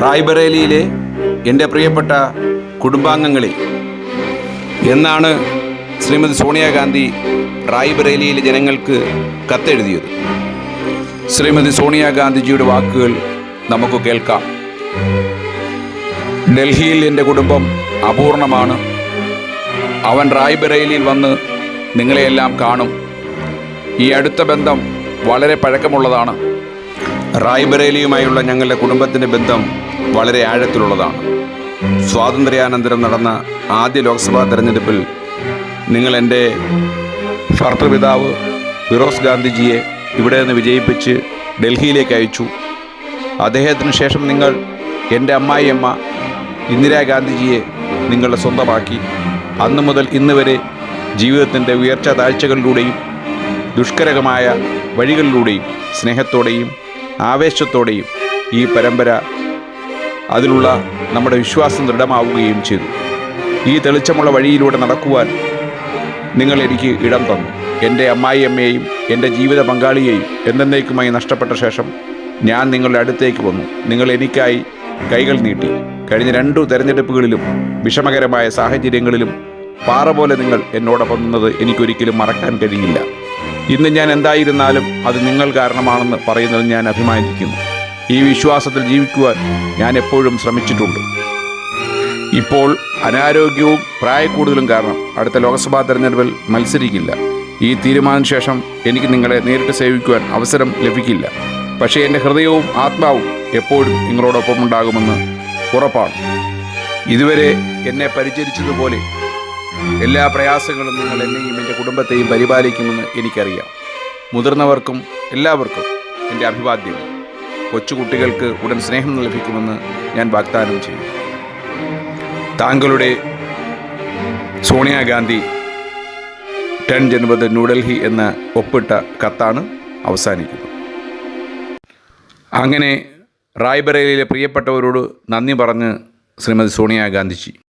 റായ്ബറേലിയിലെ എന്റെ പ്രിയപ്പെട്ട കുടുംബാംഗങ്ങളിൽ എന്നാണ് ശ്രീമതി സോണിയാഗാന്ധി റായ്ബറേലിയിലെ ജനങ്ങൾക്ക് കത്തെഴുതിയത്. ശ്രീമതി സോണിയാഗാന്ധിജിയുടെ വാക്കുകൾ നമുക്ക് കേൾക്കാം. ഡൽഹിയിൽ എന്റെ കുടുംബം അപൂർണമാണ്. അവൻ റായ്ബറേലിയിൽ വന്ന് നിങ്ങളെയെല്ലാം കാണും. ഈ അടുത്ത ബന്ധം വളരെ പഴക്കമുള്ളതാണ്. റായ്ബറേലിയുമായുള്ള ഞങ്ങളുടെ കുടുംബത്തിന്റെ ബന്ധം വളരെ ആഴത്തിലുള്ളതാണ്. സ്വാതന്ത്ര്യാനന്തരം നടന്ന ആദ്യ ലോക്സഭാ തെരഞ്ഞെടുപ്പിൽ നിങ്ങൾ എന്റെ ഭർത്തൃപിതാവ് ഫിറോസ് ഗാന്ധിജിയെ ഇവിടെ നിന്ന് വിജയിപ്പിച്ച് ഡൽഹിയിലേക്ക് അയച്ചു. അദ്ദേഹത്തിന് ശേഷം നിങ്ങൾ എന്റെ അമ്മായിയമ്മ ഇന്ദിരാഗാന്ധിജിയെ നിങ്ങളുടെ സ്വന്തമാക്കി. അന്നു മുതൽ ഇന്ന് വരെ ജീവിതത്തിന്റെ ഉയർച്ച താഴ്ചകളിലൂടെയും ദുഷ്കരകമായ വഴികളിലൂടെയും സ്നേഹത്തോടെയും ആവേശത്തോടെയും ഈ പരമ്പര അതിലുള്ള നമ്മുടെ വിശ്വാസം ദൃഢമാവുകയും ചെയ്തു. ഈ തെളിച്ചമുള്ള വഴിയിലൂടെ നടക്കുവാൻ നിങ്ങൾ എനിക്ക് ഇടം തന്നു. എന്റെ അമ്മായിയമ്മയെയും എന്റെ ജീവിത പങ്കാളിയെയും എന്നേക്കുമായി നഷ്ടപ്പെട്ട ശേഷം ഞാൻ നിങ്ങളുടെ അടുത്തേക്ക് വന്നു. നിങ്ങൾ എനിക്കായി കൈകൾ നീട്ടി. കഴിഞ്ഞ രണ്ടു തെരഞ്ഞെടുപ്പുകളിലും വിഷമകരമായ സാഹചര്യങ്ങളിലും പാറ പോലെ നിങ്ങൾ എന്നോടൊപ്പം നിന്നത് എനിക്കൊരിക്കലും മറക്കാൻ കഴിയില്ല. ഇന്ന് ഞാൻ എന്തായിരുന്നാലും അത് നിങ്ങൾ കാരണമാണെന്ന് പറയുന്നത് ഞാൻ അഭിമാനിക്കുന്നു. ഈ വിശ്വാസത്തിൽ ജീവിക്കുവാൻ ഞാൻ എപ്പോഴും ശ്രമിച്ചിട്ടുണ്ട്. ഇപ്പോൾ അനാരോഗ്യവും പ്രായക്കൂടുതലും കാരണം അടുത്ത ലോക്സഭാ തെരഞ്ഞെടുപ്പിൽ മത്സരിക്കില്ല. ഈ തീരുമാനത്തിന് ശേഷം എനിക്ക് നിങ്ങളെ നേരിട്ട് സേവിക്കുവാൻ അവസരം ലഭിക്കില്ല. പക്ഷേ എന്റെ ഹൃദയവും ആത്മാവും എപ്പോഴും നിങ്ങളോടൊപ്പം ഉണ്ടാകുമെന്ന് ഉറപ്പാണ്. ഇതുവരെ എന്നെ പരിചരിച്ചതുപോലെ എല്ലാ പ്രയാസങ്ങളും നിങ്ങൾ എന്നെയും എന്റെ കുടുംബത്തെയും പരിപാലിക്കുമെന്ന് എനിക്കറിയാം. മുതിർന്നവർക്കും എല്ലാവർക്കും എന്റെ അഭിവാദ്യം. കൊച്ചുകുട്ടികൾക്ക് ഉടൻ സ്നേഹം ലഭിക്കുമെന്ന് ഞാൻ വാഗ്ദാനം ചെയ്യും. താങ്കളുടെ സോണിയാഗാന്ധി ടെൻ ജനുവത് ന്യൂഡൽഹി എന്ന ഒപ്പിട്ട കത്താണ് അവസാനിക്കുന്നത്. അങ്ങനെ റായ്ബറേലിയിലെ പ്രിയപ്പെട്ടവരോട് നന്ദി പറഞ്ഞ് ശ്രീമതി സോണിയാഗാന്ധിജി.